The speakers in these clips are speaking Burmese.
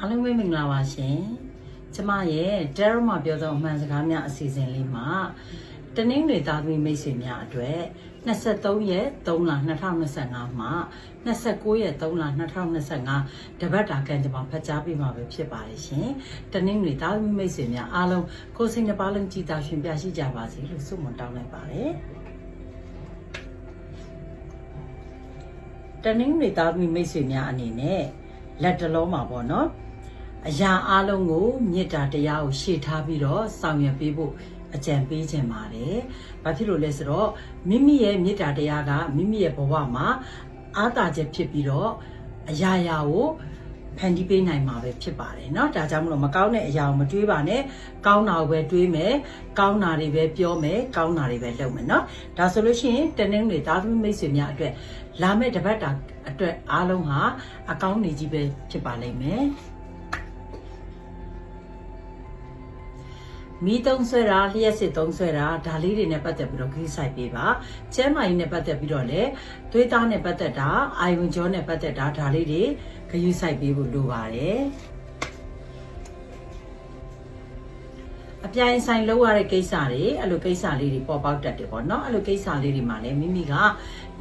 အားလုံးပဲမင်္ဂလာပါရှင်ကျမရဲ့ Daryl မှာပြောသောအမှန်စကားများအစီအစဉ်လေးမှာတနင်္ဂနွေသားသမီးမိတ်ဆွေများအတွက်23ရက်3လ2025မှာ29ရက်3လ2025တပတ်တာကံကြမ္မာဖတ်ကြားပေးမှာပဲဖြစ်ပါတယ်ရှင်တနင်္ဂနွေသားသမီးမိတ်ဆွေများအားလုံးကိုယ်စိတ်နှပါလုံးကြည်သာရှင်ပြရှိကြပါစေလို့ဆုမွန်တောင်းလိုက်ပါတယ်တနင်္ဂနွေသားသမီးမိတ်ဆွေများအနေနဲ့လက်တလုံးမှာပေါ့နော် အရာအလုံးကိုမေတ္တာတရားကိုရှေ့ထားပြီးတော့ဆောင်ရွက်ပေးဖို့အကြံပေးခြင်းပါတယ်။ဘာဖြစ်လို့လဲဆိုတော့မိမိရဲ့မေတ္တာတရားကမိမိရဲ့ဘဝမှာအားသာချက်ဖြစ်ပြီးတော့အရာရာကိုဖန်တီးပေးနိုင်မှာပဲဖြစ်ပါတယ်เนาะဒါကြောင့်မလို့မကောင်းတဲ့အရာကိုမတွေးပါနဲ့ကောင်းတာကိုပဲတွေးမယ်ကောင်းတာတွေပဲပြောမယ်ကောင်းတာတွေပဲလုပ်မယ်เนาะဒါဆိုလို့ရှိရင်တနင်္ဂနွေသားသမီးမိတ်ဆွေများအတွက်လာမယ့်တစ်ပတ်တာအတွက်အားလုံးဟာအကောင်းနေကြီးပဲဖြစ်ပါလိမ့်မယ် မီးတုံးဆွဲတာလျှက်စစ်တုံးဆွဲတာဒါလေးတွေနဲ့ပတ်သက်ပြီးတော့ခရီးဆိုင်ပေးပါကျဲမာကြီးနဲ့ပတ်သက်ပြီးတော့လည်းသွေးသားနဲ့ပတ်သက်တာအာယုံကြောနဲ့ပတ်သက်တာဒါလေးတွေခရီးဆိုင်ပေးဖို့လိုပါတယ်အပြိုင်ဆိုင်လောက်ရတဲ့ကိစ္စတွေအဲ့လိုကိစ္စလေးတွေပေါ်ပေါက်တတ်တယ်ပေါ့နော်အဲ့လိုကိစ္စလေးတွေမှာလည်းမိမိက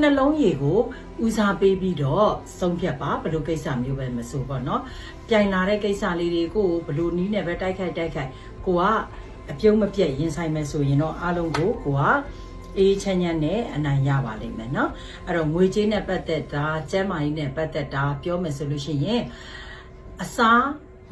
နှလုံးရည်ကိုဦးစားပေးပြီးတော့ဆုံးဖြတ်ပါဘယ်လိုကိစ္စမျိုးပဲမဆိုပေါ့နော်ပြိုင်လာတဲ့ကိစ္စလေးတွေကိုဘယ်လိုနီးနဲ့ပဲတိုက်ခိုက်တိုက်ခိုက်ကိုက အပြုံးမပြတ်ရင်ဆိုင်မယ်ဆိုရင်တော့အားလုံးကိုကိုကအေးချမ်းချမ်းနဲ့အနိုင်ရပါလိမ့်မယ်เนาะအဲ့တော့ငွေကြေးနဲ့ပတ်သက်တာကျန်းမာရေးနဲ့ပတ်သက်တာပြောမယ်ဆိုလို့ရှိရင်အစား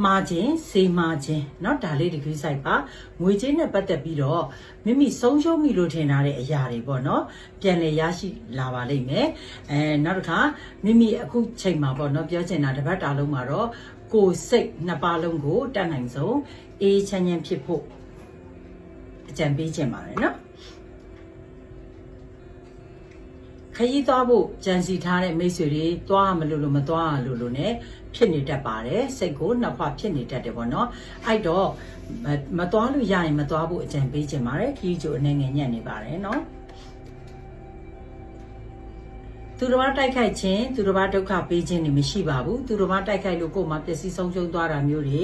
မှားခြင်းစေမှားခြင်းเนาะဒါလေးဒီကိစ္စဆိုင်ပါငွေကြေးနဲ့ပတ်သက်ပြီးတော့မိမိဆုံးရှုံးမိလို့ထင်ထားတဲ့အရာတွေပေါ့เนาะပြန်လည်ရရှိလာပါလိမ့်မယ်အဲနောက်တစ်ခါမိမိအခုချိန်မှာပေါ့เนาะပြောချင်တာတစ်ပတ်တာလုံးမှာတော့ကိုယ်စိတ်နှစ်ပါးလုံးကိုတတ်နိုင်ဆုံးအေးချမ်းချမ်းဖြစ်ဖို့အ ကြံပေးခြင်းပါတယ်နော်ခရီးသွားဖို့ကြံစီထားတဲ့မိတ်ဆွေတွေသွားမလို့လို့မသွားလို့လို့ ਨੇ ဖြစ်နေတတ်ပါတယ်စိတ်ကိုနှစ်ခွဖြစ်နေတတ်တယ်ပေါ့နော်အဲ့တော့မသွားလို့ရရင်မသွားဖို့အကြံပေးခြင်းပါတယ်ခရီးကြိုအနေငယ်ညံ့နေပါတယ်နော် သူတော်ဘာတိုက်ခိုက်ခြင်းသူတော်ဘာဒုက္ခပေးခြင်းနေမရှိပါဘူးသူတော်ဘာတိုက်ခိုက်လို့ကိုယ်မှာပျက်စီးဆုံးရှုံးသွားတာမျိုးတွေ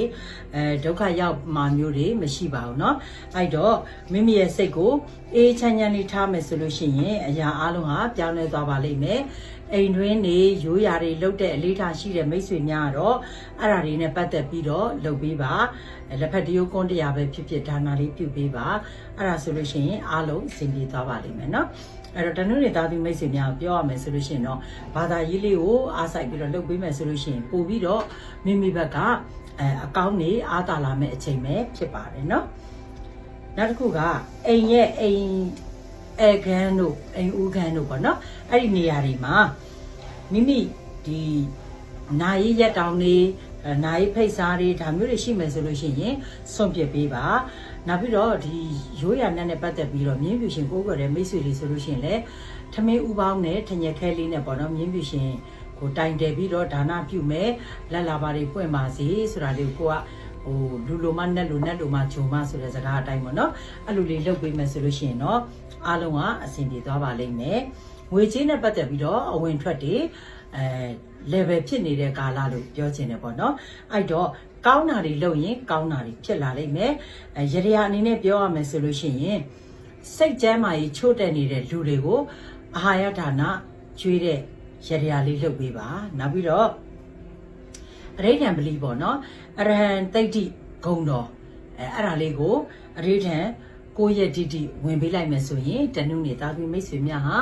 အဲဒုက္ခရောက်မှာမျိုးတွေမရှိပါဘူးเนาะအဲ့တော့မိမိရဲ့စိတ်ကိုအေးချမ်းချမ်းလေးထားမယ်ဆိုလို့ရှိရင်အရာအလုံးဟာပြောင်းလဲသွားပါလိမ့်မယ်အိမ်တွင်းနေရိုးရာတွေလုတ်တဲ့အလေးထားရှိတဲ့မိတ်ဆွေများကတော့အဲ့ဒါတွေနဲ့ပတ်သက်ပြီးတော့လုပ်ပေးပါလက်ဖက်တရိုးကွန်းတရားပဲဖြစ်ဖြစ်ဒါနာလေးပြုပေးပါအဲ့ဒါဆိုလို့ရှိရင်အားလုံးအဆင်ပြေသွားပါလိမ့်မယ်เนาะ အဲ့တော့တနုနေသားသမီးမိတ်ဆွေများပြောရမယ်ဆိုလို့ရှိရင်တော့ဘာသာရေးလေးကိုအားစိုက်ပြီးတော့လုပ်ပေးမယ်ဆိုလို့ရှိရင်ပို့ပြီးတော့မိမိဘက်ကအဲအကောင်းနေအားတာလာမဲ့အချိန်ပဲဖြစ်ပါတယ်เนาะနောက်တစ်ခုကအိမ်ရဲ့အိမ်အဲခန်းတို့အိမ်ဦးခန်းတို့ပေါ့เนาะအဲ့ဒီနေရာတွေမှာမိမိဒီနာရီရက်တောင်နေအဲနာရီဖိတ်စားတွေဒါမျိုးတွေရှိမယ်ဆိုလို့ရှိရင်စွန့်ပစ်ပေးပါ နောက်ပြီးတော့ဒီရိုးရာနဲ့နဲ့ပတ်သက်ပြီးတော့မြင်းပြူရှင်ကိုယ်ကွယ်တဲ့မိတ်ဆွေလေးဆိုလို့ရှိရင်လည်းထမင်းဥပေါင်းနဲ့ထညက်ခဲလေးနဲ့ပေါ့နော်မြင်းပြူရှင်ကိုတိုင်တယ်ပြီးတော့ဒါနပြုမယ်လက်လာပါတွေပွင့်ပါစေဆိုတာလေးကိုကဟိုလူလိုမနဲ့လူနဲ့လူမဂျုံမဆိုတဲ့စကားအတိုင်းပေါ့နော်အဲ့လိုလေးလုပ်ပေးမယ်ဆိုလို့ရှိရင်တော့အားလုံးကအဆင်ပြေသွားပါလိမ့်မယ်ငွေကြေးနဲ့ပတ်သက်ပြီးတော့အဝင်ထွက်တွေအဲ level ဖြစ်နေတဲ့ကာလလို့ပြောချင်တယ်ပေါ့နော်အဲ့တော့ ကောင်းတာတွေလုပ်ရင်ကောင်းတာတွေဖြစ်လာလိမ့်မယ်အဲရရအနေနဲ့ပြောရမယ်ဆိုလို့ရှိရင်စိတ်ကျမ်းမာရေးချို့တဲ့နေတဲ့လူတွေကိုအာဟာရဒါနကျွေးတဲ့ရရလေးလုပ်ပေးပါနောက်ပြီးတော့အရိဋ္ဌံပလီပေါ့နော်အရဟံတိတ်တိဂုံတော်အဲအဲ့ဒါလေးကိုအရိဋ္ဌံကိုယ့်ရဲ့တိတိဝင်ပေးလိုက်မယ်ဆိုရင်တနုနေတာသမီမိတ်ဆွေများဟာ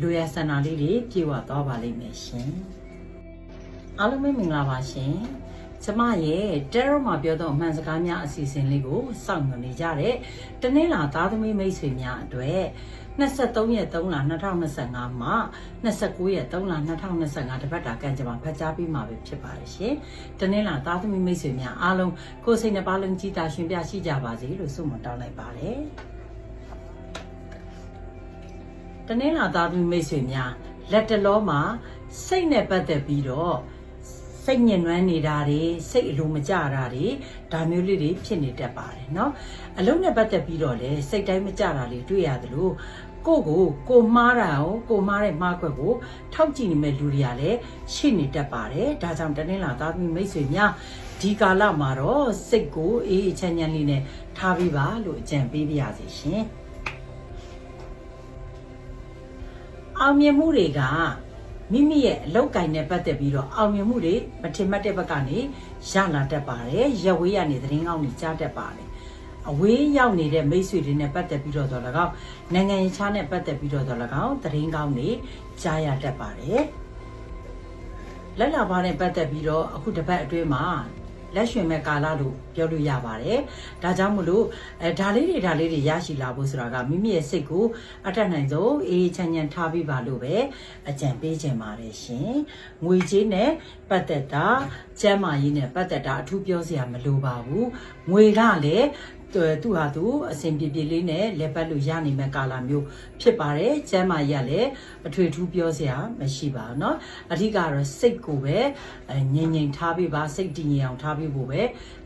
လူရဆန္ဒလေးတွေပြေဝသွားပါလိမ့်မယ်ရှင်အားလုံးပဲမင်္ဂလာပါရှင် ကျမရဲ့တဲရောမှာပြောသောအမှန်စကားများအစီအစဉ်လေးကိုစောင့်မျှော်နေကြတဲ့တနင်္လာသားသမီးမိတ်ဆွေများအတွက်23ရက်3လ2025မှာ29ရက်3လ2025တပတ်တာကံကြမ္မာဖတ်ကြားပြီးမှာပဲဖြစ်ပါတယ်ရှင်။တနင်္လာသားသမီးမိတ်ဆွေများအားလုံးကိုယ်စိတ်နှပါလုံးကြည်သာရှင်ပြရှိကြပါစေလို့ဆုမွန်တောင်းလိုက်ပါတယ်။တနင်္လာသားသမီးမိတ်ဆွေများလက်တလောမှာစိတ်နဲ့ပတ်သက်ပြီးတော့ စိတ်ညစ်နွမ်းနေတာတွေစိတ်အလိုမကျတာတွေဒါမျိုးလေးတွေဖြစ်နေတတ်ပါတယ်เนาะအလုံးနဲ့ပတ်သက်ပြီးတော့လေစိတ်တိုင်းမကျတာလေးတွေ့ရတယ်လို့ကိုကိုကိုမှားတာကိုကိုမှားတဲ့မှားခွက်ကိုထောက်ကြည့်နေမဲ့လူတွေကလည်းရှိနေတတ်ပါတယ်ဒါကြောင့်တနင်္လာသားသမီးမိတ်ဆွေများဒ ဒီကာလမှာတော့စိတ်ကိုအေးအေးချမ်းချမ်းလေးနဲ့ထားပြီးပါလို့အကြံပေးပါရစေရှင်အောင်မြင်မှုတွေက မိမိရဲ့အလောက်ကင်နဲ့ပတ်သက်ပြီးတော့အောင်မြင်မှုတွေမထင်မှတ်တဲ့ဘက်ကနေရလာတတ်ပါတယ်ရဝေးရနေသတင်းကောင်းတွေကြားတတ်ပါတယ်အဝေးရောက်နေတဲ့မိတ်ဆွေတွေနဲ့ပတ်သက်ပြီးတော့တော့၎င်းနိုင်ငံရေးခြားနဲ့ပတ်သက်ပြီးတော့တော့၎င်းသတင်းကောင်းတွေကြားရတတ်ပါတယ်လက်လာပါနဲ့ပတ်သက်ပြီးတော့အခုတစ်ပတ်အတွင်းမှာ လက်ရွှင်မဲ့ကာလလို့ပြောလို့ရပါတယ်။ဒါကြောင့်မလို့အဲဒါလေးတွေဒါလေးတွေရရှိလာဖို့ဆိုတာကမိမိရဲ့စိတ်ကိုအတတ်နိုင်ဆုံးအေးချမ်းချမ်းထားပြီးပါလို့ပဲအကြံပေးခြင်းပါတယ်ရှင်။ငွေကြေးနဲ့ပတ်သက်တာကျန်းမာရေးနဲ့ပတ်သက်တာအထူးပြောစရာမလိုပါဘူး။ငွေကလည်း သူသူဟာသူအစဉ်ပြေပြေလေးနဲ့လက်ပတ်လို့ရနိုင်မဲ့ကာလမျိုးဖြစ်ပါတယ်ကျမ်းမာရလည်းအထွေထူးပြောစရာမရှိပါဘူးเนาะအဓိကတော့စိတ်ကိုပဲအဲငြိမ်ငြိမ်ထားပြီးပါစိတ်တည်ငြိမ်အောင်ထားပြီးဖို့ပဲ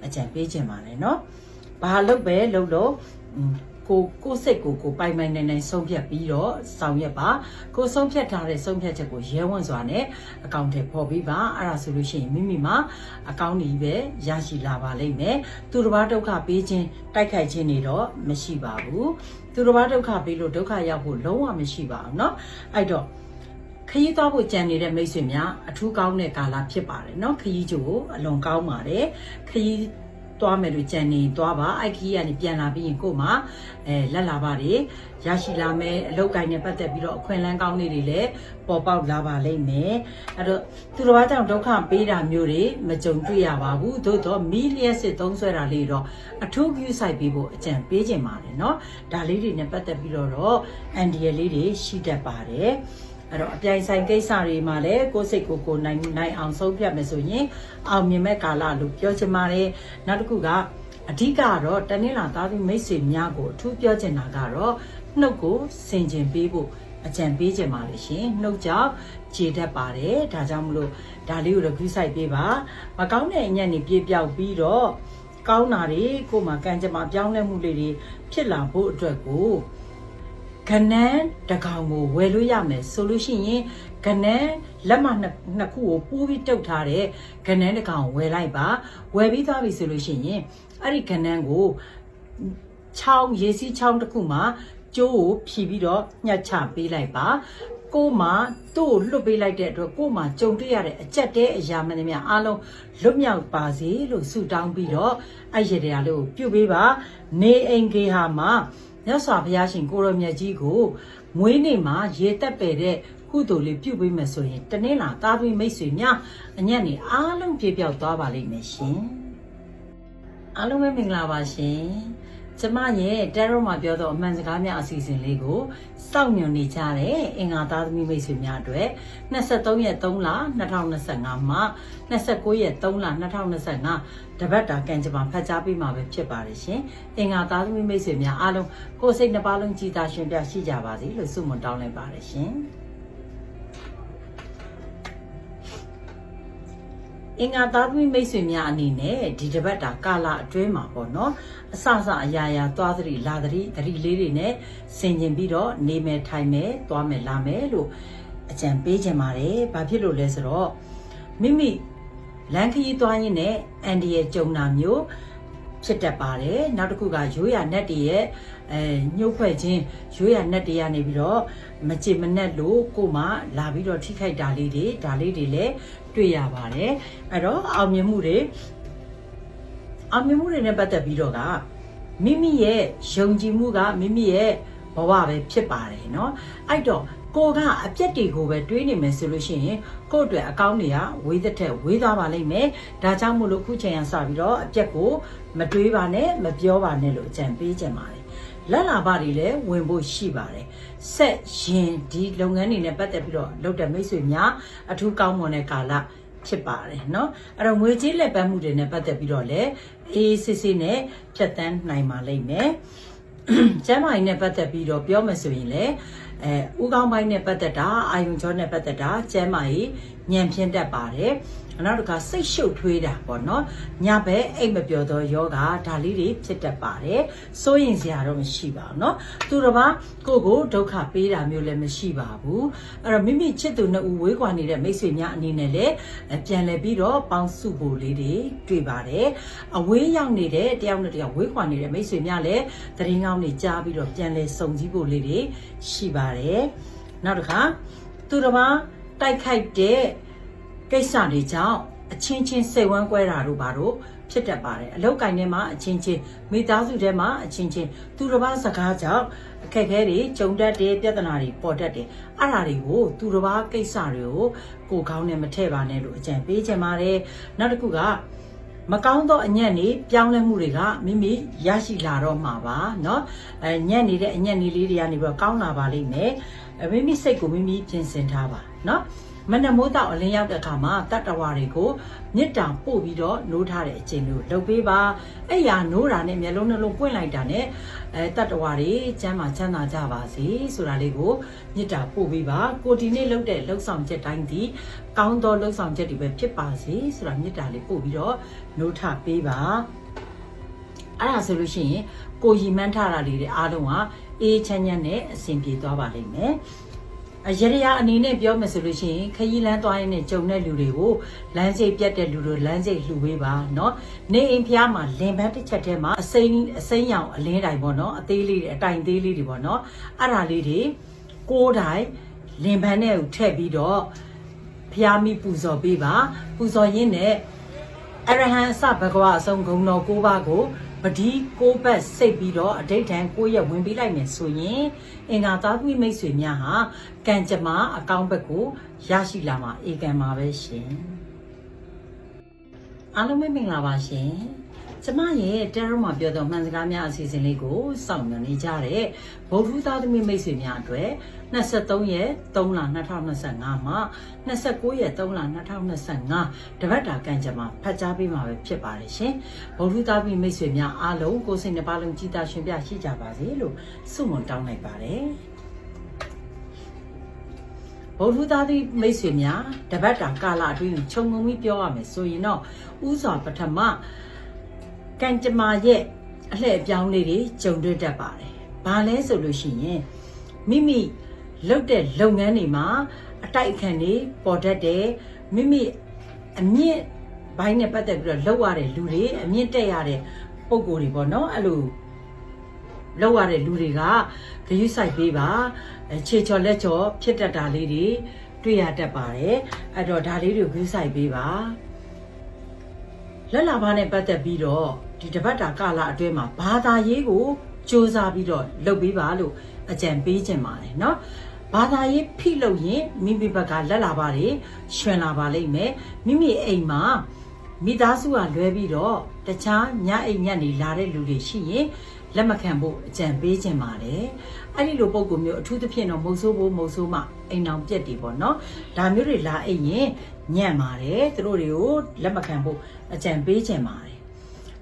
အကြံပေးခြင်းပါတယ်เนาะဘာလို့ပဲလို့လို့อืม ကိုကိုစိတ်ကိုကိုပိုင်ပိုင်နိုင်နိုင်ဆုံးဖြတ်ပြီးတော့ဆောင်ရွက်ပါကိုဆုံးဖြတ်ထားတဲ့ဆုံးဖြတ်ချက်ကိုရဲဝံ့စွာနဲ့အကောင့်ထဲပေါ်ပြီးပါအဲ့ဒါဆိုလို့ရှိရင်မိမိမှာအကောင့်ကြီးပဲရရှိလာပါလိမ့်မယ်သူတစ်ပါးဒုက္ခပေးခြင်းတိုက်ခိုက်ခြင်းတွေတော့မရှိပါဘူးသူတစ်ပါးဒုက္ခပေးလို့ဒုက္ခရောက်ဖို့လုံးဝမရှိပါဘူးเนาะအဲ့တော့ခရီးသွားဖို့ကြံနေတဲ့မိတ်ဆွေများအထူးကောင်းတဲ့ကာလဖြစ်ပါတယ်เนาะခရီးကြိုအလွန်ကောင်းပါတယ်ခရီး သွားမယ်လို့ကြံနေသွားပါအိုက်ခီကနေပြန်လာပြီးရင်ကို့မှာအဲလက်လာပါတွေရရှိလာမယ်အလောက်ကိုင်းနဲ့ပတ်သက်ပြီးတော့အခွင့်အလမ်းကောင်းတွေလည်းပေါ်ပေါက်လာပါလိမ့်မယ်အဲ့တော့သူတော်ဘာကြောင့်ဒုက္ခပေးတာမျိုးတွေမကြုံတွေ့ရပါဘူးသို့တော့မီလီယက်စစ်သုံးဆွဲတာလေးတော့အထူးကူးဆိုင်ပေးဖို့အကြံပေးခြင်းပါတယ်เนาะဒါလေးတွေနဲ့ပတ်သက်ပြီးတော့အန်ဒီယယ်လေးတွေရှိတတ်ပါတယ် အဲ့တော့အပြိုင်ဆိုင်ကိစ္စတွေမှာလည်းကိုယ်စိတ်ကိုယ်ကိုယ်နိုင်နိုင်အောင်ဆုံးဖြတ်မယ်ဆိုရင်အောင်မြင်မဲ့ကာလလို့ပြောချင်ပါတယ်နောက်တစ်ခုကအဓိကတော့တနင်္လာသားသမီးမိတ်ဆွေများကိုအထူးပြောချင်တာကတော့နှုတ်ကိုစင်ကျင်ပေးဖို့အကြံပေးချင်ပါလေရှင်နှုတ်ကြောင့်ခြေတတ်ပါတယ်ဒါကြောင့်မလို့ဒါလေးကိုတော့ view site ပေးပါမကောင်းတဲ့အညံ့နေပြေပြောက်ပြီးတော့ကောင်းတာတွေကိုမှကံကြမ္မာပြောင်းလဲမှုလေးတွေဖြစ်လာဖို့အတွက်ကို ခနန်းတကောင်ကိုဝယ်လို့ရမယ်ဆိုလို့ရှိရင်ခနန်းလက်မနှစ်နှစ်ခုကိုပူးပြီးတုတ်ထားတဲ့ခနန်းတကောင်ဝယ်လိုက်ပါဝယ်ပြီးသွားပြီဆိုလို့ရှိရင်အဲ့ဒီခနန်းကိုချောင်းရေစီးချောင်းတစ်ခုမှာကျိုးကိုဖြီးပြီးတော့ညှက်ချပေးလိုက်ပါကိုမှတို့လွတ်ပေးလိုက်တဲ့အတွက်ကိုမှကြုံတွေ့ရတဲ့အကြက်တဲ့အရာမှန်သမျှအားလုံးလွတ်မြောက်ပါစေလို့ဆုတောင်းပြီးတော့အဲ့ရတရားလေးကိုပြုပေးပါနေအိမ်ကေဟာမှာ မြတ်စွာဘုရားရှင်ကိုရမြတ်ကြီးကိုမွေးနေ့မှာရေတက်ပယ်တဲ့ကုသိုလ်လေးပြုပေးမယ်ဆိုရင်တနေ့လာသားသမီးမိတ်ဆွေများအညံ့နေအားလုံးပြေပြောက်သွားပါလိမ့်မယ်ရှင်အားလုံးပဲမင်္ဂလာပါရှင် ကျမရဲ့တဲရောမှာပြောတော့အမှန်စကားများအစီအစဉ်လေးကိုစောင့်မျှော်နေကြတဲ့အင်္ဂါသားသမီးမိတ်ဆွေများအတွက်23ရက်3လ2025မှာ29ရက်3လ2025တပတ်တာကံကြမ္မာဖတ်ကြားပေးမှာပဲဖြစ်ပါတယ်ရှင်အင်္ဂါသားသမီးမိတ်ဆွေများအားလုံးကိုယ်စိတ်နှပါလုံးကြည်သာရှင်ပြရှိကြပါစေလို့ဆုမွန်တောင်းလိုက်ပါတယ်ရှင်အင်္ဂါသားသမီးမိတ်ဆွေများအနေနဲ့ဒီတပတ်တာကာလအတွင်းမှာပေါ့နော် အဆအဆအရာရာသွားသတိလာသတိသတိလေးတွေနဲ့ဆင်ကျင်ပြီးတော့နေမယ်ထိုင်မယ်သွားမယ်လာမယ်လို့အကြံပေးခြင်းပါတယ်ဘာဖြစ်လို့လဲဆိုတော့မိမိလမ်းခရီးသွားရင်းနဲ့အန်ဒီရဲ့ကြုံတာမျိုးဖြစ်တတ်ပါတယ်နောက်တစ်ခုကရိုးရနက်တည်းရဲ့အဲညှုပ်ဖွဲ့ခြင်းရိုးရနက်တည်းကနေပြီးတော့မကြင်မနက်လို့ကိုမှလာပြီးတော့ထိခိုက်တာလေးတွေဒါလေးတွေလည်းတွေ့ရပါတယ်အဲ့တော့အောင်မြင်မှုတွေ အောင်မြင်မှုတွေနဲ့ပတ်သက်ပြီးတော့ကမိမိရဲ့ယုံကြည်မှုကမိမိရဲ့ဘဝပဲဖြစ်ပါတယ်เนาะအဲ့တော့ကိုကအပြက်တွေကိုပဲတွေးနေမယ်ဆိုလို့ရှိရင်ကို့အတွက်အကောင်းတွေကဝေးသက်ထက်ဝေးသွားပါလိမ့်မယ်ဒါကြောင့်မို့လို့ခုချိန်ကစပြီးတော့အပြက်ကိုမတွေးပါနဲ့မပြောပါနဲ့လို့အကြံပေးချင်ပါတယ်လက်လာပါတွေလည်းဝင်ဖို့ရှိပါတယ်ဆက်ရင်ဒီလုပ်ငန်းတွေနဲ့ပတ်သက်ပြီးတော့လုပ်တဲ့မိတ်ဆွေများအထူးကောင်းမွန်တဲ့ကာလဖြစ်ပါတယ်เนาะအဲ့တော့ငွေကြေးလက်ပန်းမှုတွေနဲ့ပတ်သက်ပြီးတော့လည်း အေးစစ်စစ်နဲ့ဖြတ်တန်းနိုင်ပါလိမ့်မယ်ကျမ်းမာရေးနဲ့ပတ်သက်ပြီးတော့ပြောမယ်ဆိုရင်လည်းအဲဥကောင်းပိုင်းနဲ့ပတ်သက်တာအာယုံကြောနဲ့ပတ်သက်တာကျမ်းမာရေးညံဖြင်းတတ်ပါတယ် နောက်တစ်ခါစိတ်ရှုပ်ထွေးတာပေါ့နော်ညဘက်အိတ်မပြောသောယောဂဒါလေးတွေဖြစ်တတ်ပါတယ်စိုးရင်စရာတော့မရှိပါဘူးเนาะသူတစ်ပါးကိုယ့်ကိုဒုက္ခပေးတာမျိုးလည်းမရှိပါဘူးအဲ့တော့မိမိချစ်သူနှစ်ဦးဝေးကွာနေတဲ့မိတ်ဆွေများအနေနဲ့လည်းပြန်လည်ပြီးတော့ပေါင်းစုဖို့လေးတွေတွေ့ပါတယ်အဝေးရောက်နေတဲ့တယောက်နဲ့တယောက်ဝေးကွာနေတဲ့မိတ်ဆွေများလည်းတရင်ကောင်းတွေကြားပြီးတော့ပြန်လည်စုံစည်းဖို့လေးတွေရှိပါတယ်နောက်တစ်ခါသူတစ်ပါးတိုက်ခိုက်တဲ့ ကိစ္စတွေကြောင့်အချင်းချင်းစိတ်ဝမ်းကွဲတာတို့ဘာတို့ဖြစ်တတ်ပါတယ်အလောက်ကင်ထဲမှာအချင်းချင်းမိသားစုထဲမှာအချင်းချင်းသူတစ်ပါးစကားကြောင့်အခက်အခဲတွေကြုံတတ်တယ်ပြဿနာတွေပေါ်တတ်တယ်အဲ့ဒါတွေကိုသူတစ်ပါးကိစ္စတွေကိုကိုယ်ကောင်းနဲ့မထည့်ပါနဲ့လို့အကြံပေးချင်ပါတယ်နောက်တစ်ခုကမကောင်းသောအညံ့နေပြောင်းလဲမှုတွေကမိမိရရှိလာတော့မှာပါเนาะအဲညံ့နေတဲ့အညံ့နေလေးတွေကနေပြီးတော့ကောင်းလာပါလိမ့်မယ်အဲ မိမိစိတ်ကိုမိမိပြင်ဆင်ထားပါเนาะမနမိုးတော့အလင်းရောက်တဲ့အခါမှာတတ္တဝါတွေကိုမေတ္တာပို့ပြီးတော့နိုးထားတဲ့အချိန်လို့လုပ်ပေးပါအဲ့ရနိုးတာနဲ့မျက်လုံးနှလုံးပွင့်လိုက်တာနဲ့အဲတတ္တဝါတွေကျမ်းမာချမ်းသာကြပါစေဆိုတာလေးကိုမေတ္တာပို့ပေးပါကိုဒီနေ့လုပ်တဲ့လှုပ်ဆောင်ချက်တိုင်းဒီကောင်းသောလှုပ်ဆောင်ချက်တွေပဲဖြစ်ပါစေဆိုတာမေတ္တာလေးပို့ပြီးတော့နိုးထပေးပါအဲ့ဒါဆိုလို့ရှိရင်ကိုရီမှန်းထားတာလေးတွေအားလုံးက အေးချမ်းချမ်းနဲ့အဆင်ပြေသွားပါလိမ့်မယ်အရရအနေနဲ့ပြောမယ်ဆိုလို့ရှိရင်ခရီးလန်းသွားရင်ကြုံတဲ့လူတွေကိုလမ်းစိတ်ပြတ်တဲ့လူတွေလမ်းစိတ်လှူပေးပါเนาะနေအိမ်ဖျားမှာလင်ပန်းတစ်ချက်ထဲမှာအစိမ်းအစိမ်းရောင်အလင်းတိုင်ပေါ့เนาะအသေးလေးတွေအတိုင်သေးလေးတွေပေါ့เนาะအဲ့ဒါလေးတွေကိုးတိုင်လင်ပန်းနဲ့ကိုထည့်ပြီးတော့ဖျားမိပူဇော်ပေးပါပူဇော်ရင်းနဲ့အရဟံအစဘဂဝအဆုံးဂုံတော်၉ပါးကို ပဒီကိုဘတ်စိတ်ပြီးတော့အဋိဋ္ဌံကိုရက်ဝင်ပေးလိုက်မယ်ဆိုရင်အင်္ဂါသားသမီးမိတ်ဆွေများဟာကံကြမ္မာအကောင်းဘက်ကိုရရှိလာမှာဧကံမှာပဲရှင်အားလုံးပဲမင်္ဂလာပါရှင် ကျမရဲ့တဲရုံမှာပြောတော့မှန်စကားများအစီအစဉ်လေးကိုစောင့်မျှော်နေကြတဲ့ဗုဒ္ဓသားသမီးမိတ်ဆွေများအတွက်23ရက်3လ2025မှာ29ရက်3လ2025တပတ်တာကံကြမ္မာဖတ်ကြားပေးမှာပဲဖြစ်ပါတယ်ရှင်ဗုဒ္ဓသားသမီးမိတ်ဆွေများအားလုံးကိုယ်စိတ်နှပါလုံးကြည်သာရှင်ပြရှိကြပါစေလို့ဆုမွန်တောင်းလိုက်ပါတယ်ဗုဒ္ဓသားသည့်မိတ်ဆွေများတပတ်တာကာလအတွင်းခြုံငုံပြီးပြောရမယ်ဆိုရင်တော့ဥစွာပထမ ကံကြမ္မာရဲ့အလှည့်အပြောင်းလေးတွေကြုံတွေ့တတ်ပါတယ်။ဘာလဲဆိုလို့ရှိရင်မိမိလုပ်တဲ့လုပ်ငန်းတွေမှာအတိုက်အခံတွေပေါ်တတ်တယ်မိမိအမြင့်ဘိုင်းနဲ့ပတ်သက်ပြီးတော့လုပ်ရတဲ့လူတွေအမြင့်တက်ရတဲ့ပုံကိုယ်တွေပေါ့နော်အဲ့လိုလောက်ရတဲ့လူတွေကဂရုစိုက်ပေးပါခြေချော်လက်ချော်ဖြစ်တတ်တာလေးတွေတွေ့ရတတ်ပါတယ်အဲ့တော့ဒါလေးတွေကိုဂရုစိုက်ပေးပါလက်လာပါနဲ့ပတ်သက်ပြီးတော့ ဒီတပတ်တာကာလအတွင်းမှာဘာသာရေးကိုစူးစမ်းပြီးတော့လုပ်ပေးပါလို့အကြံပေးခြင်းပါတယ်เนาะဘာသာရေးဖိလို့ရင်မိမိဘက်ကလက်လာပါတယ်ရှင်လာပါလိမ့်မယ်မိမိအိမ်မှာမိသားစုကလွဲပြီးတော့တခြားညအိမ်ညက်နေလာတဲ့လူတွေရှိရင်လက်မခံဖို့အကြံပေးခြင်းပါတယ်အဲ့ဒီလိုပုံကူမျိုးအထူးသဖြင့်တော့မုတ်ဆိုးဖို့မုတ်ဆိုးမှအိမ်အောင်ပြက်တွေပေါ့နော်ဒါမျိုးတွေလာအိမ်ရင်ညံ့ပါတယ်သူတို့တွေကိုလက်မခံဖို့အကြံပေးခြင်းပါတယ်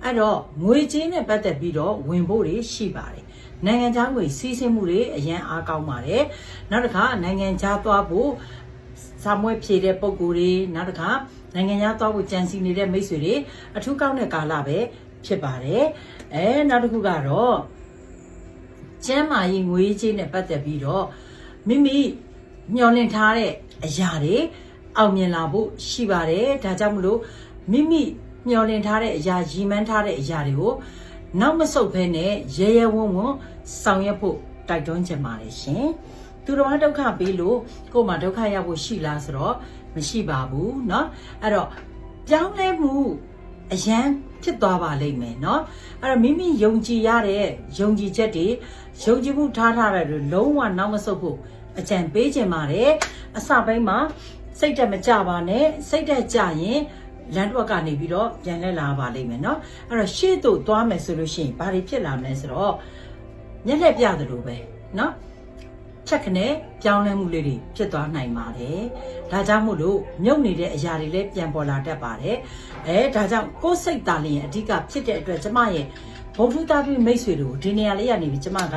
အဲ့တော့ငွေကြေးနဲ့ပတ်သက်ပြီးတော့ဝင်ဖို့တွေရှိပါတယ်နိုင်ငံခြားငွေစီးဆင်းမှုတွေအရန်အားကောင်းပါတယ်နောက်တစ်ခါနိုင်ငံခြားသွားဖို့စာမွေးဖြည့်တဲ့ပုံကိုယ်တွေနောက်တစ်ခါနိုင်ငံခြားသွားဖို့ကြံစီနေတဲ့မိတ်ဆွေတွေအထူးကောင်းတဲ့ကာလပဲဖြစ်ပါတယ်အဲနောက်တစ်ခုကတော့ကျမ်းမာရေးငွေကြေးနဲ့ပတ်သက်ပြီးတော့မိမိမျှော်လင့်ထားတဲ့အရာတွေအောင်မြင်လာဖို့ရှိပါတယ်ဒါကြောင့်မလို့မိမိ မျှော်လင့်ထားတဲ့အရာရည်မှန်းထားတဲ့အရာတွေကိုနောက်မဆုတ်ဘဲနဲ့ရဲရဲဝံ့ဝံ့ဆောင်ရွက်ဖို့တိုက်တွန်းချင်ပါတယ်ရှင်သူတော်ဘာဒုက္ခပေးလို့ကိုယ်မှာဒုက္ခရောက်ဖို့ရှိလားဆိုတော့မရှိပါဘူးเนาะအဲ့တော့ပြောင်းလဲမှုအရန်ဖြစ်သွားပါလိမ့်မယ်เนาะအဲ့တော့မိမိယုံကြည်ရတဲ့ယုံကြည်ချက်တွေယုံကြည်မှုထားထားတဲ့တွေလုံးဝနောက်မဆုတ်ဖို့အကြံပေးခြင်းပါတယ်အစပိုင်းမှာစိတ်တက်မကြပါနဲ့စိတ်တက်ကြရင် လန်တွက်ကနေပြီးတော့ပြန်လဲလာပါလိမ့်မယ်เนาะအဲ့တော့ရှေ့သို့သွားမယ်ဆိုလို့ရှိရင်ဘာတွေဖြစ်လာမလဲဆိုတော့မျက်လက်ပြသလိုပဲเนาะချက်ခနဲ့ပြောင်းလဲမှုလေးတွေဖြစ်သွားနိုင်ပါတယ်။ဒါကြောင့်မို့လို့မြုပ်နေတဲ့အရာတွေလည်းပြန်ပေါ်လာတတ်ပါတယ်။အဲဒါကြောင့်ကိုယ်စိတ်သားလျင်အဓိကဖြစ်တဲ့အတွက်ကျမရဲ့ဘုံထူးသားပြီးမိတ်ဆွေတို့ဒီနေရာလေးကနေပြီးကျမက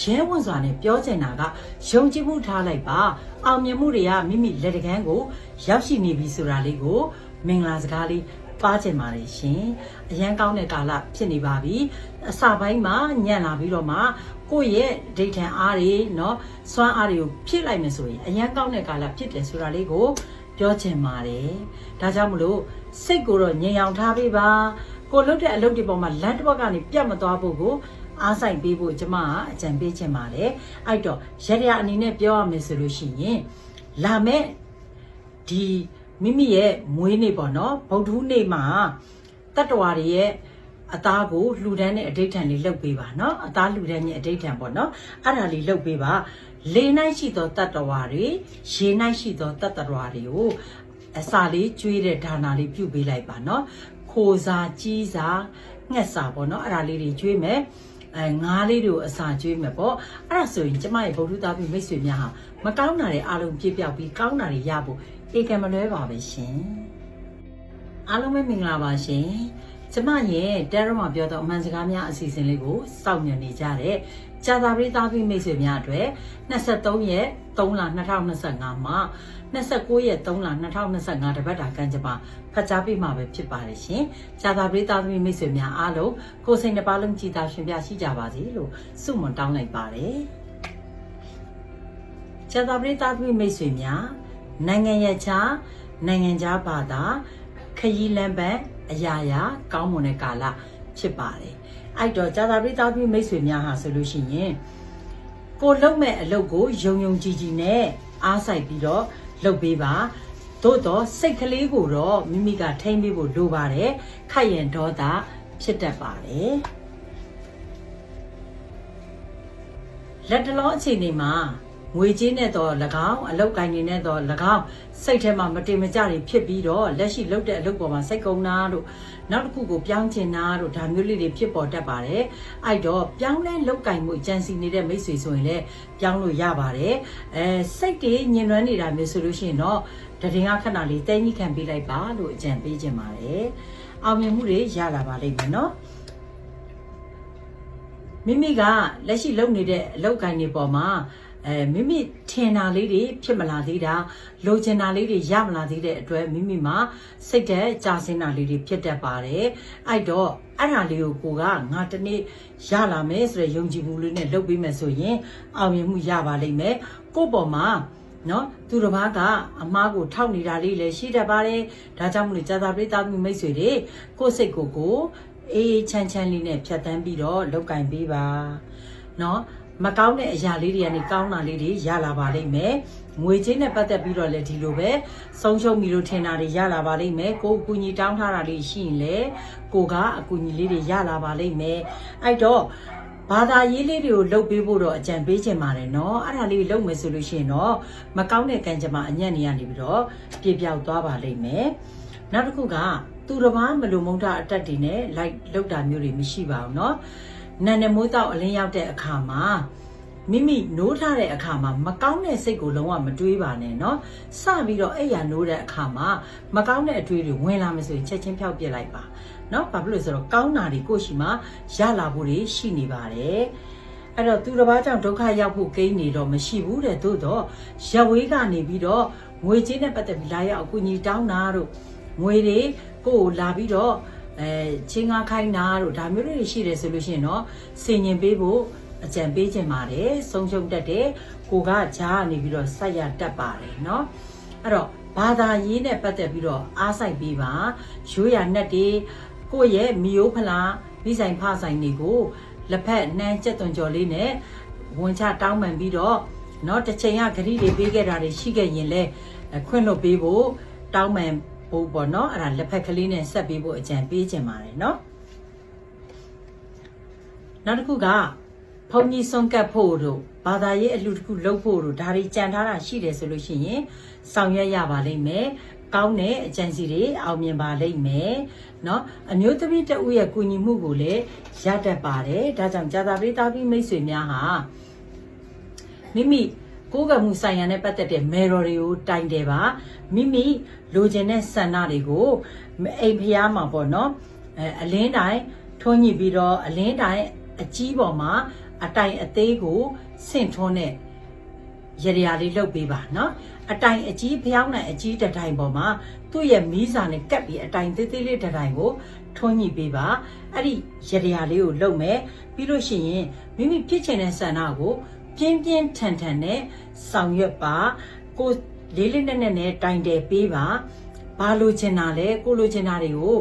ရဲဝံ့စွာနဲ့ပြောချင်တာကယုံကြည်မှုထားလိုက်ပါအောင်မြင်မှုတွေကမိမိလက်တကန်းကိုရောက်ရှိနေပြီဆိုတာလေးကို မင်္ဂလာစကားလေးပါကျင်ပါတယ်ရှင်အရန်ကောင်းတဲ့ကာလဖြစ်နေပါပြီအစပိုင်းမှာညံ့လာပြီးတော့မှကိုယ့်ရဲ့ဒိဋ္ဌံအားတွေเนาะစွမ်းအားတွေကိုဖြည့်လိုက်မယ်ဆိုရင်အရန်ကောင်းတဲ့ကာလဖြစ်တယ်ဆိုတာလေးကိုပြောချင်ပါတယ်ဒါကြောင့်မလို့စိတ်ကိုတော့ငြိမ်အောင်ထားပေးပါကိုလှုပ်တဲ့အလုပ်တွေပေါ်မှာလမ်းတစ်ဘက်ကနေပြတ်မသွားဖို့ကိုအားဆိုင်ပေးဖို့ကျမကအကြံပေးချင်ပါတယ်အဲ့တော့ရရအနေနဲ့ပြောရမယ်ဆိုလို့ရှိရင်လာမဲ့ဒီ မိမိရဲ့မွေးနေ့ပေါ့နော်ဗုဒ္ဓနေ့မှာတတ္တဝါတွေရဲ့အသားကိုလှူဒန်းတဲ့အဋိဋ္ဌံလေးလှုပ်ပေးပါနော်အသားလှူဒန်းရဲ့အဋိဋ္ဌံပေါ့နော်အဲ့ဒါလေးလှုပ်ပေးပါလေ၌ရှိသောတတ္တဝါတွေရေ၌ရှိသောတတ္တဝါတွေကိုအစာလေးကျွေးတဲ့ဒါနာလေးပြုပေးလိုက်ပါနော်ခိုစာကြီးစာငှက်စာပေါ့နော်အဲ့ဒါလေးတွေကျွေးမယ်အဲငါးလေးတို့အစာကျွေးမယ်ပေါ့အဲ့ဒါဆိုရင်ကျမရဲ့ဗုဒ္ဓသားပြိမိတ်ဆွေများဟာမကောင်းတာတွေအလုံးပြည့်ပြောက်ပြီးကောင်းတာတွေရဖို့ ဧကံမလွဲပါပဲရှင်အားလုံးပဲမင်္ဂလာပါရှင်ကျမရဲ့တဲရမှာပြောတော့အမှန်စကားများအစီအစဉ်လေးကိုစောင့်မျှော်နေကြတဲ့ကြာသာပရိသတ်ပြီးမိတ်ဆွေများအတွက်23ရက်3လ2025မှာ29ရက်3လ2025တပတ်တာကံကြမ္မာဖတ်ကြားပေးမှာပဲဖြစ်ပါတယ်ရှင်။ကြာသာပရိသတ်ပြီးမိတ်ဆွေများအားလုံးကိုယ်စိတ်နှပါလုံးကြည်သာရှင်ပြရှိကြပါစေလို့ဆုမွန်တောင်းလိုက်ပါတယ်။ကြာသာပရိသတ်ပြီးမိတ်ဆွေများ နိုင်ငံရခြားနိုင်ငံခြားဘာသာခရီးလမ်းပန်းအရာရာကောင်းမွန်တဲ့ကာလဖြစ်ပါတယ်။အဲ့တော့ကြာသာပရိသတ်ပြီးမိတ်ဆွေများဟာဆိုလို့ရှိရင်ကိုလုံမဲ့အလုပ်ကိုယုံယုံကြည်ကြည်နဲ့အားဆိုင်ပြီးတော့လုပ်ပေးပါသို့တော့စိတ်ကလေးကိုတော့မိမိကထိမ့်ပေးဖို့လိုပါတယ်ခိုက်ရင်ဒေါသဖြစ်တတ်ပါတယ်လက်တလောအခြေအနေမှာ ငွေကြေးနဲ့တော့၎င်းအလောက်ကိုင်းနေနဲ့တော့၎င်းစိတ်ထဲမှာမတင်မကြတွေဖြစ်ပြီးတော့လက်ရှိလုပ်တဲ့အလုပ်ပေါ်မှာစိတ်ကုံနာတို့နောက်တစ်ခုကိုပြောင်းချင်တာတို့ဒါမျိုးလေးတွေဖြစ်ပေါ်တတ်ပါတယ်အဲ့တော့ပြောင်းလဲလောက်ကင်မှုကြံစီနေတဲ့မိတ်ဆွေဆိုရင်လည်းပြောင်းလို့ရပါတယ်အဲစိတ်တွေညင်နွမ်းနေတာမျိုးဆိုလို့ရှိရင်တော့တရင်ကခဏလေးတဲကြီးခံပေးလိုက်ပါလို့အကြံပေးခြင်းပါတယ်အောင်မြင်မှုတွေရလာပါလိမ့်မယ်နော်မိမိကလက်ရှိလုပ်နေတဲ့အလုပ်ကိုင်းတွေပေါ်မှာ အဲမိမိထင်တာလေးတွေဖြစ်မလာသေးတာလိုချင်တာလေးတွေရမလာသေးတဲ့အတွက်မိမိမှာစိတ်တဲ့ကြာစင်းတာလေးတွေဖြစ်တတ်ပါတယ်အဲ့တော့အဲ့ဒါလေးကိုကိုကငါတနေ့ရလာမယ်ဆိုတဲ့ယုံကြည်မှုလေးနဲ့လုပ်ပေးမယ်ဆိုရင်အောင်မြင်မှုရပါလိမ့်မယ်ကို့ပေါ်မှာနော်သူတစ်ပါးကအမားကိုထောက်နေတာလေးလည်းရှိတတ်ပါတယ်ဒါကြောင့်မလို့ကြာသာပရိသတ်မိတ်ဆွေတွေကိုယ့်စိတ်ကိုကိုအေးချမ်းချမ်းလေးနဲ့ဖြတ်တန်းပြီးတော့လောက်ကင်ပေးပါနော် မကောင်းတဲ့အရာလေးတွေကနေကောင်းတာလေးတွေရလာပါလိမ့်မယ်ငွေချင်းနဲ့ပတ်သက်ပြီးတော့လည်းဒီလိုပဲဆုံးရှုံးပြီလို့ထင်တာတွေရလာပါလိမ့်မယ်ကိုအကူကြီးတောင်းထားတာလေးရှိရင်လေကိုကအကူကြီးလေးတွေရလာပါလိမ့်မယ်အဲ့တော့ဘာသာရေးလေးတွေကိုလှုပ်ပေးဖို့တော့အကြံပေးချင်ပါတယ်เนาะအဲ့ဒါလေးလှုပ်မယ်ဆိုလို့ရှိရင်တော့မကောင်းတဲ့ကံကြမ္မာအညံ့နေရနေပြီးတော့ပြပြောက်သွားပါလိမ့်မယ်နောက်တစ်ခုကသူတစ်ပါးမလိုမုန်းတာအတက်တွေနဲ့လိုက်လှုပ်တာမျိုးတွေမရှိပါဘူးเนาะ နန်နမိုးတောက်အလင်းရောက်တဲ့အခါမှာမိမိနိုးထားတဲ့အခါမှာမကောင်းတဲ့စိတ်ကိုလုံးဝမတွေးပါနဲ့เนาะစပြီးတော့အဲ့ရနိုးတဲ့အခါမှာမကောင်းတဲ့အတွေးတွေဝင်လာမယ်ဆိုရင်ချက်ချင်းဖျောက်ပြစ်လိုက်ပါเนาะဘာဖြစ်လို့ဆိုတော့ကောင်းတာတွေကိုရှိမှရလာဖို့တွေရှိနေပါတယ်အဲ့တော့သူတစ်ပါးကြောင့်ဒုက္ခရောက်ဖို့ကိန်းနေတော့မရှိဘူးတဲ့သို့တော့ရဝေးကနေပြီးတော့ငွေကြေးနဲ့ပတ်သက်ပြီးလာရောက်အကူအညီတောင်းတာတို့ငွေတွေကိုယ်လာပြီးတော့ အဲချင်းကားခိုင်းတာတို့ဒါမျိုးတွေရှိတယ်ဆိုလို့ရှိရင်တော့စင်ញင်ပေးဖို့အကြံပေးခြင်းပါတယ်ဆုံးရှုံးတတ်တယ်ကိုကကြားကနေပြီးတော့ဆက်ရတတ်ပါတယ်เนาะအဲ့တော့ဘာသာရေးနဲ့ပတ်သက်ပြီးတော့အားစိုက်ပေးပါရိုးရနဲ့တွေကိုယ့်ရဲ့မီယိုဖလားမိဆိုင်ဖဆိုင်တွေကိုလက်ဖက်နှမ်းကြက်သွန်ကြော်လေးနဲ့ဝန်ချတောင်းပန်ပြီးတော့เนาะတစ်ချိန်ကဂရီတွေပေးခဲ့တာတွေရှိခဲ့ရင်လဲခွင့်လွတ်ပေးဖို့တောင်းပန် ဖို့ပေါ့เนาะအဲ့ဒါလက်ဖက်ကလေးနဲ့ဆက်ပေးဖို့အကြံပေးခြင်းပါတယ်เนาะနောက်တစ်ခုကဘုံကြီးဆုံးကတ်ဖို့တို့ဘာသာရေးအလှတစ်ခုလုပ်ဖို့တို့ဒါတွေကြံထားတာရှိတယ်ဆိုလို့ရှိရင်ဆောင်ရွက်ရပါလိမ့်မယ်ကောင်းတဲ့အကြံစီတွေအောင်မြင်ပါလိမ့်မယ်เนาะအမျိုးသမီးတဦးရဲ့ကူညီမှုကိုလည်းရတတ်ပါတယ်ဒါကြောင့်ဇာတာပရိသတ်ပြီးမိတ်ဆွေများဟာမိမိ ကိုယ်ကမှုဆိုင်ရာနဲ့ပတ်သက်တဲ့မေတော်တွေကိုတိုင်တယ်ပါမိမိလိုချင်တဲ့ဆန္ဒတွေကိုအိမ်ဖျားမှာပေါ့နော်အဲအလင်းတိုင်းထွန်းညှိပြီးတော့အလင်းတိုင်းအကြီးပေါ်မှာအတိုင်အသေးကိုဆင့်ထွန်းတဲ့ရရလေးလုပ်ပေးပါနော်အတိုင်အကြီးဖျောင်းနိုင်အကြီးတစ်တိုင်ပေါ်မှာသူ့ရဲ့မီးစာနဲ့ကပ်ပြီးအတိုင်သေးသေးလေးတစ်တိုင်ကိုထွန်းညှိပေးပါအဲ့ဒီရရလေးကိုလုပ်မယ်ပြီးလို့ရှိရင်မိမိဖြစ်ချင်တဲ့ဆန္ဒကို ပြင်းပြင်းထန်ထန်နဲ့ဆောင်ရွက်ပါကိုလေးလေးနက်နက်နဲ့တိုင်တယ်ပေးပါဘာလို့ချင်တာလဲကိုလိုချင်တာတွေကို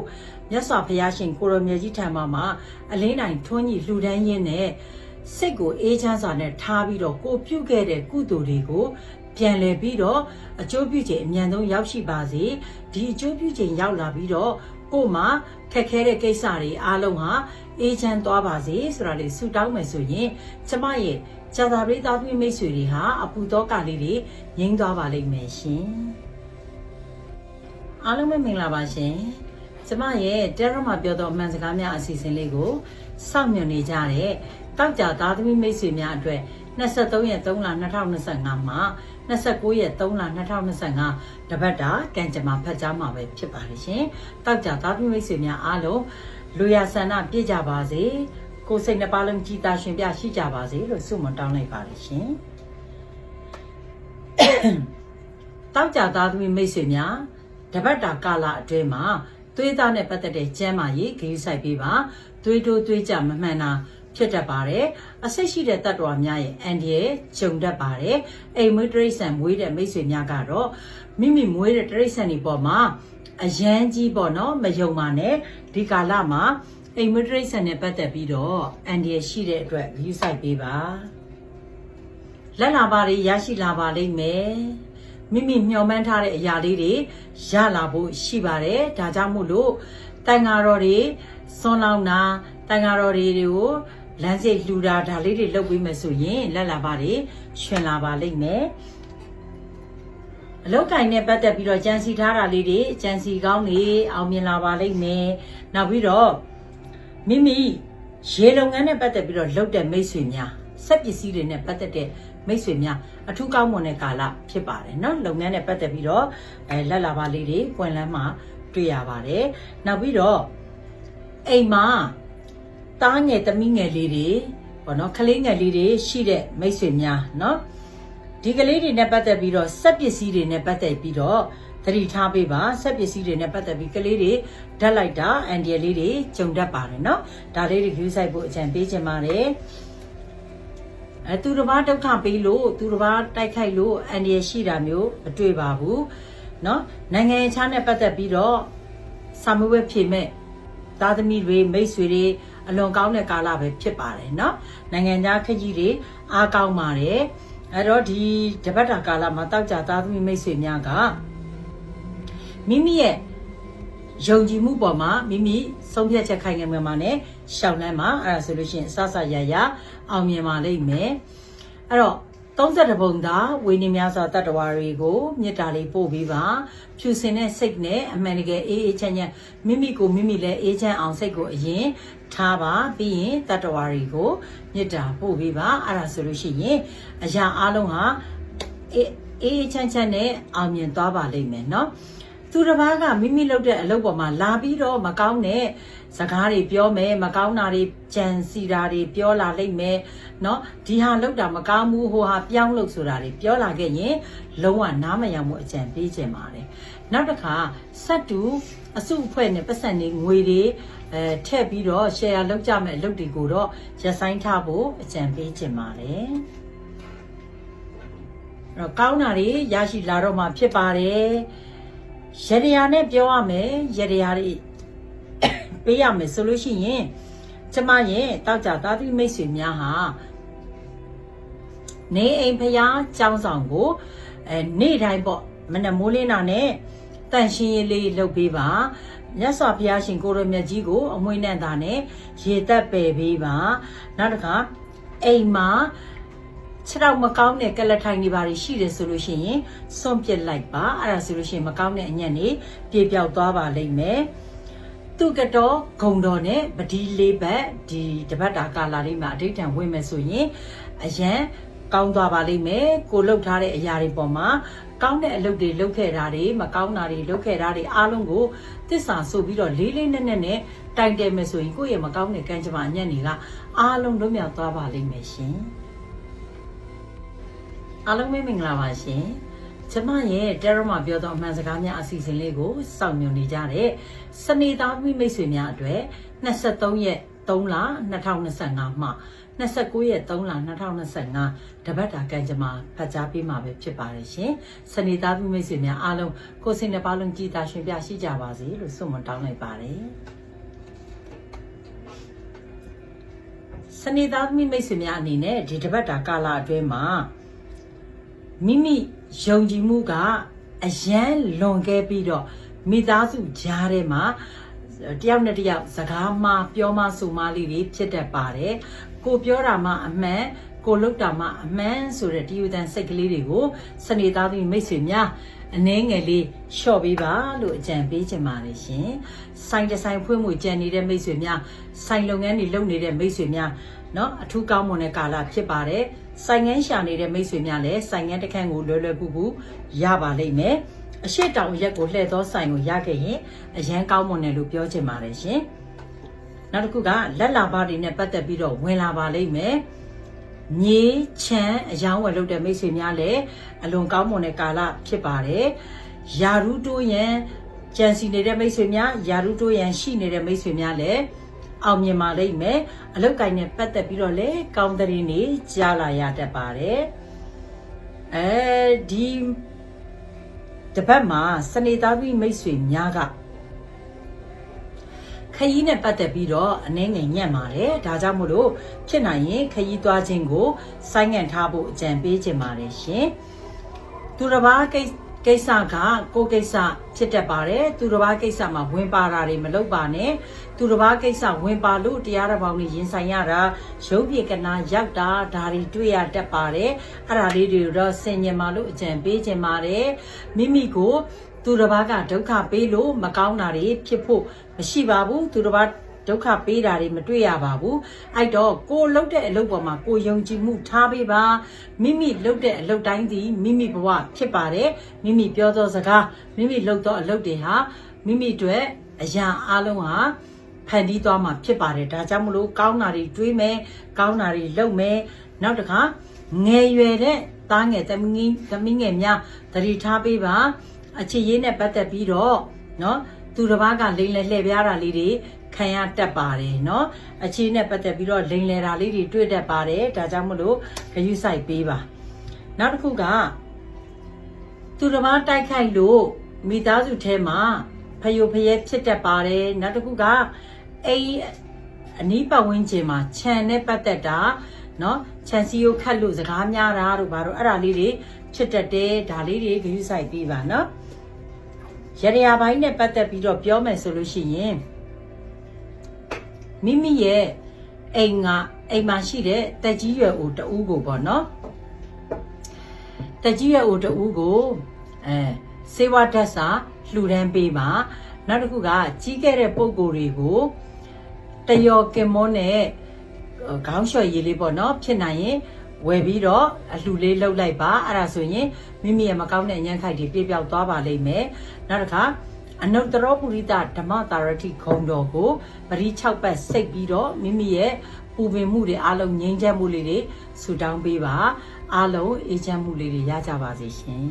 မြတ်စွာဘုရားရှင်ကိုရမေကြီးထံမှာမှာအလင်းတိုင်ထွန်းညှိလှူဒန်းရင်းနဲ့စိတ်ကိုအေးချမ်းစွာနဲ့ထားပြီးတော့ကိုပြုတ်ခဲ့တဲ့ကုသိုလ်တွေကိုပြန်လည်ပြီးတော့အကျိုးပြုချိန်အမြန်ဆုံးရောက်ရှိပါစေဒီအကျိုးပြုချိန်ရောက်လာပြီးတော့ကို့မှာခက်ခဲတဲ့ကိစ္စတွေအားလုံးဟာအေးချမ်းသွားပါစေဆိုတာလေးဆုတောင်းမယ်ဆိုရင်ကျမရဲ့ ဇာတာပရိသတ်မိတ်ဆွေတွေဟာအပူတော့ကလေးတွေငြိမ်းသွားပါလိမ့်မယ်ရှင်အားလုံးပဲမင်္ဂလာပါရှင်ကျမရဲ့တဲရမှာပြောတော့အမှန်စကားများအစီအစဉ်လေးကိုစောင့်မျှော်နေကြတဲ့တောက်ကြသားသမီးမိတ်ဆွေများအတွက်23ရက်3လ2025မှာ29ရက်3လ2025တပတ်တာကံကြမ္မာဖတ်ကြားမှာပဲဖြစ်ပါတယ်ရှင်။တောက်ကြသားသမီးမိတ်ဆွေများအားလုံးလူရဆန္ဒပြည့်ကြပါစေ။ ကိုယ်စိတ်နှပါလုံးကြည်တာရှင်ပြရှိကြပါစေလို့ဆုမွန်တောင်းလိုက်ပါတယ်ရှင်။တောက်ကြသားသမီးမိတ်ဆွေများတပတ်တာကာလအတွင်းမှာသွေးသားနဲ့ပတ်သက်တဲ့ကျမ်းမာရေးဂရုစိုက်ပေးပါသွေးတိုးသွေးကြမမှန်တာဖြစ်တတ်ပါတယ်အဆိတ်ရှိတဲ့တတ္တဝါများရဲ့အန်ဒီရဲ့ဂျုံတတ်ပါတယ်အိမ်မွေးတရိษံမွေးတဲ့မိတ်ဆွေများကတော့မိမိမွေးတဲ့တရိษံတွေပေါ်မှာအရန်ကြီးပေါ့နော်မယုံပါနဲ့ဒီကာလမှာ အိမ်မွေးတရိษံနဲ့ပတ်သက်ပြီးတော့အန်ဒီရဲ့ရှိတဲ့အတွက်ဂရုစိုက်ပေးပါလက်လာပါတွေရရှိလာပါလိမ့်မယ်မိမိမျှော်မှန်းထားတဲ့အရာလေးတွေရလာဖို့ရှိပါတယ်ဒါကြောင့်မို့လို့တိုင်ငါတော်တွေစွန်လောင်းတာတိုင်ငါတော်တွေကိုလမ်းစိတ်လှူတာဒါလေးတွေလုပ်ပြီးမှဆိုရင်လက်လာပါတွေရှင်လာပါလိမ့်မယ်အလောက်ကင်နဲ့ပတ်သက်ပြီးတော့ကြံစီထားတာလေးတွေကြံစီကောင်းတွေအောင်မြင်လာပါလိမ့်မယ်နောက်ပြီးတော့ မိမိရေလုပ်ငန်းနဲ့ပတ်သက်ပြီးတော့လုပ်တဲ့မိတ်ဆွေများစက်ပစ္စည်းတွေနဲ့ပတ်သက်တဲ့မိတ်ဆွေများအထူးကောင်းမွန်တဲ့ကာလဖြစ်ပါတယ်เนาะလုပ်ငန်းနဲ့ပတ်သက်ပြီးတော့အဲလက်လာပါလေးတွေပွင့်လန်းမှာတွေ့ရပါတယ်နောက်ပြီးတော့အိမ်မှာတားငယ်သမီးငယ်လေးတွေပေါ့နော်ကလေးငယ်လေးတွေရှိတဲ့မိတ်ဆွေများเนาะဒီကလေးတွေနဲ့ပတ်သက်ပြီးတော့စက်ပစ္စည်းတွေနဲ့ပတ်သက်ပြီးတော့ သတိထားပေးပါစက်ပစ္စည်းတွေနဲ့ပတ်သက်ပြီးကလေးတွေဓာတ်လိုက်တာအန်ဒီယလေးတွေဂျုံတတ်ပါတယ်เนาะဒါလေးတွေ view site ဖို့အကြံပေးချင်ပါတယ်အဲသူတစ်ပါးဒုက္ခပေးလို့သူတစ်ပါးတိုက်ခိုက်လို့အန်ဒီယရှိတာမျိုးမတွေ့ပါဘူးเนาะနိုင်ငံခြားနဲ့ပတ်သက်ပြီးတော့စာမွေးဖြေမဲ့သားသမီးတွေမိတ်ဆွေတွေအလွန်ကောင်းတဲ့ကာလပဲဖြစ်ပါတယ်เนาะနိုင်ငံခြားခကြီးတွေအားကောင်းပါတယ်အဲ့တော့ဒီတပတ်တာကာလမှာတောက်ကြသားသမီးမိတ်ဆွေများက မိမိရဲ့ယုံကြည်မှုပေါ်မှာမိမိဆုံးဖြတ်ချက်ခိုင်ခံမှမှာနဲ့ရှောင်းလန်းမှာအဲ့ဒါဆိုလို့ရှိရင်အဆဆရရအောင်မြင်ပါလိမ့်မယ်အဲ့တော့30ပုံသာဝိနည်းများစွာတတ္တဝါတွေကိုမေတ္တာလေးပို့ပေးပါဖြူစင်တဲ့စိတ်နဲ့အမှန်တကယ်အေးအေးချမ်းချမ်းမိမိကိုမိမိလည်းအေးချမ်းအောင်စိတ်ကိုအရင်ထားပါပြီးရင်တတ္တဝါတွေကိုမေတ္တာပို့ပေးပါအဲ့ဒါဆိုလို့ရှိရင်အရာအလုံးဟာအေးအေးချမ်းချမ်းနဲ့အောင်မြင်သွားပါလိမ့်မယ်เนาะ သူတစ်ပါးကမိမိလုပ်တဲ့အလုပ်ပေါ်မှာလာပြီးတော့မကောင်းတဲ့စကားတွေပြောမယ်မကောင်းတာတွေကြံစီတာတွေပြောလာလိမ့်မယ်เนาะဒီဟာလုပ်တာမကောင်းဘူးဟိုဟာပြောင်းလို့ဆိုတာတွေပြောလာခဲ့ရင်လုံးဝနားမယောင်မှုအကြံပေးခြင်းပါတယ်နောက်တစ်ခါစက်တူအစုအဖွဲ့နဲ့ပတ်စံနေငွေတွေအဲထည့်ပြီးတော့ share လုပ်ကြမယ်အလုပ်တွေကိုတော့ရပ်ဆိုင်းထားဖို့အကြံပေးခြင်းပါတယ်အဲ့တော့ကောင်းတာတွေရရှိလာတော့မှဖြစ်ပါတယ် ရရရနဲ့ပြောရမယ်ရရရတွေပေးရမယ်ဆိုလို့ရှိရင်ကျမရဲ့တောက်ကြသားသမီးမိတ်ဆွေများဟာနေအိမ်ဖျားចောင်းဆောင်ကိုအဲနေ့တိုင်းပေါ့မနက်မိုးလင်းတာနဲ့တန့်ရှင်းရေးလေးလုပ်ပေးပါမြတ်စွာဘုရားရှင်ကိုရမြတ်ကြီးကို အမွှေးနဲ့တာနဲ့ရေသက်ပယ်ပေးပါနောက်တစ်ခါအိမ်မှာ ခြေထောက်မကောင်းတဲ့ကလထိုင်တွေပါရှိတယ်ဆိုလို့ရှိရင်စွန့်ပစ်လိုက်ပါအဲ့ဒါဆိုလို့ရှိရင်မကောင်းတဲ့အညံ့တွေပြေပြောက်သွားပါလိမ့်မယ်သူကတော့ဂုံတော်နဲ့ပဒီလေးဘက်ဒီတပတ်တာကာလာလေးမှာအဋိဌံဝင်မယ်ဆိုရင်အရန်ကောင်းသွားပါလိမ့်မယ်ကိုလှုပ်ထားတဲ့အရာတွေပေါ်မှာကောင်းတဲ့အလုပ်တွေလုပ်ခဲ့တာတွေမကောင်းတာတွေလုပ်ခဲ့တာတွေအားလုံးကိုသစ္စာဆိုပြီးတော့လေးလေးနက်နက်နဲ့တိုင်တယ်မယ်ဆိုရင်ကိုယ့်ရဲ့မကောင်းတဲ့ကံကြမ္မာညံ့တွေကအားလုံးလွတ်မြောက်သွားပါလိမ့်မယ်ရှင် အားလုံးပဲမင်္ဂလာပါရှင်ကျမရဲ့တဲရမပြောသောအမှန်စကားများအစီအစဉ်လေးကိုစောင့်မျှော်နေကြတဲ့စနေသားမိမိတ်ဆွေများအတွက်23ရက်3လ2025မှ29ရက်3လ2025တပတ်တာကံကြမ္မာဖတ်ကြားပေးမှာပဲဖြစ်ပါတယ်ရှင်စနေသားမိမိတ်ဆွေများအားလုံးကိုယ်စိတ်နှပါလုံးကြည်သာရှင်ပြရှိကြပါစေလို့ဆုမွန်တောင်းလိုက်ပါတယ်စနေသားမိမိတ်ဆွေများအနေနဲ့ဒီတပတ်တာကာလအတွင်းမှာ မိမိယုံကြည်မှုကအယမ်းလွန်ခဲ့ပြီးတော့မိသားစုကြားထဲမှာတယောက်နဲ့တယောက်စကားမှပြောမှဆိုမှလေးတွေဖြစ်တတ်ပါတယ်ကိုပြောတာမှအမှန်ကိုလုပ်တာမှအမှန်ဆိုတဲ့ဒီယူတန်စိတ်ကလေးတွေကိုစနေသားသမီးမိတ်ဆွေများအနှဲငယ်လေးလျှော့ပေးပါလို့အကြံပေးချင်ပါတယ်ရှင်။ဆိုင်တဆိုင်ဖွင့်မှုကြံနေတဲ့မိတ်ဆွေများဆိုင်လုပ်ငန်းတွေလုပ်နေတဲ့မိတ်ဆွေများ เนาะအထူးကောင်းမွန်တဲ့ကာလဖြစ်ပါတယ်။ဆိုင်ငန်းရှာနေတဲ့မိတ်ဆွေများလည်းဆိုင်ငန်းတစ်ခန့်ကိုလွယ်လွယ်ကူကူရပါလိမ့်မယ်။အရှိတောင်ရက်ကိုလှည့်သောဆိုင်ကိုရခဲ့ရင်အရန်ကောင်းမွန်တယ်လို့ပြောချင်ပါတယ်ရှင်။နောက်တစ်ခုကလက်လာပါတွေနဲ့ပတ်သက်ပြီးတော့ဝင်လာပါလိမ့်မယ်။မြေချမ်းအယောင်းဝယ်လုပ်တဲ့မိတ်ဆွေများလည်းအလွန်ကောင်းမွန်တဲ့ကာလဖြစ်ပါတယ်။ယာရုတိုးရန်ကြံစီနေတဲ့မိတ်ဆွေများယာရုတိုးရန်ရှိနေတဲ့မိတ်ဆွေများလည်း အောင်မြင်ပါလိမ့်မယ်။အလုတ်ကိုင်းနဲ့ပတ်သက်ပြီးတော့လည်းကောင်းတဲ့ရင်းနေကြားလာရတတ်ပါတယ်။အဲဒီတပတ်မှာစနေသားပြီးမိတ်ဆွေများကခရီးနဲ့ပတ်သက်ပြီးတော့အနှဲငယ်ညံ့ပါတယ်ဒါကြောင့်မို့လို့ဖြစ်နိုင်ရင်ခရီးသွားခြင်းကို ဆိုင်းငံ့ထားဖို့အကြံပေးချင်ပါတယ်ရှင်သူတစ်ပါးကိစ္စ ကိစ္စကကိုယ်ကိစ္စဖြစ်တတ်ပါတယ်သူတစ်ပါးကိစ္စမှာဝင်ပါတာတွေမလုပ်ပါနဲ့သူတစ်ပါးကိစ္စဝင်ပါလို့တရားတော်ပေါင်းကြီးရင်ဆိုင်ရတာရုပ်ပြေကနာရောက်တာဒါတွေတွေ့ရတတ်ပါတယ်အဲ့ဒါလေးတွေတော့ဆင်ញင်ပါလို့အကြံပေးချင်ပါတယ်မိမိကိုသူတစ်ပါးကဒုက္ခပေးလို့မကောင်းတာတွေဖြစ်ဖို့မရှိပါဘူးသူတစ်ပါး ဒုက္ခပေးတာတွေမတွေ့ရပါဘူးအဲ့တော့ကိုလှုပ်တဲ့အလုပ်ပေါ်မှာကိုယုံကြည်မှုထားပေးပါမိမိလှုပ်တဲ့အလုပ်တိုင်းဒီမိမိဘဝဖြစ်ပါတယ်မိမိပြောသောစကားမိမိလှုပ်သောအလုပ်တွေဟာမိမိအတွက်အရာအလုံးဟာဖန်တီးသွားမှာဖြစ်ပါတယ်ဒါကြောင့်မလို့ကောင်းတာတွေတွေးမယ်ကောင်းတာတွေလုပ်မယ်နောက်တစ်ခါငယ်ရွယ်တဲ့သားငယ်သမီးသမီးငယ်များသတိထားပေးပါအခြေရေးနဲ့ပတ်သက်ပြီးတော့เนาะသူတစ်ပါးကလိန်လဲလှည့်ပြားတာလေးတွေ ခံရတတ်ပါတယ်เนาะအခြေနဲ့ပတ်သက်ပြီးတော့လိန်လဲတာလေးတွေတွေ့တတ်ပါတယ်ဒါကြောင့်မလို့ဂရုစိုက်ပေးပါနောက်တစ်ခုကသူတစ်ပါးတိုက်ခိုက်လို့မိသားစုထဲမှာဖယိုဖယဲဖြစ်တတ်ပါတယ်နောက်တစ်ခုကအိမ်အနီးပတ်ဝန်းကျင်မှာခြံနဲ့ပတ်သက်တာเนาะခြံစည်းကိုခတ်လို့စကားများတာတို့ဘာတို့အဲ့ဒါလေးတွေဖြစ်တတ်တယ်ဒါလေးတွေဂရုစိုက်ပေးပါเนาะရရယာပိုင်းနဲ့ပတ်သက်ပြီးတော့ပြောမယ်ဆိုလို့ရှိရင် မိမိရဲ့အိမ်ကအိမ်မှာရှိတဲ့တက်ကြီးရွယ်အိုတူးကိုပေါ့နော်တက်ကြီးရွယ်အိုတူးကိုအဲစေဝါဓာတ်စာလှူဒန်းပေးပါနောက်တစ်ခုကကြီးခဲ့တဲ့ပုံကိုယ်တွေကိုတယောကင်မောနဲ့ခေါင်းလျှော်ရည်လေးပေါ့နော်ဖြစ်နိုင်ရင်ဝယ်ပြီးတော့အလှလေးလှုပ်လိုက်ပါအဲ့ဒါဆိုရင်မိမိရဲ့မကောင်းတဲ့ညံ့ခိုက်တွေပြပြောက်သွားပါလိမ့်မယ်နောက်တစ်ခါ အနုတ္တရောပုရိသဓမ္မတာရတိခုံတော်ကိုပရိ6ပတ်စိတ်ပြီးတော့မိမိရဲ့ပူပင်မှုတွေအလုံးငြိမ်းချမ်းမှုလေးတွေဆူတောင်းပေးပါအလုံးအေးချမ်းမှုလေးတွေရကြပါစေရှင်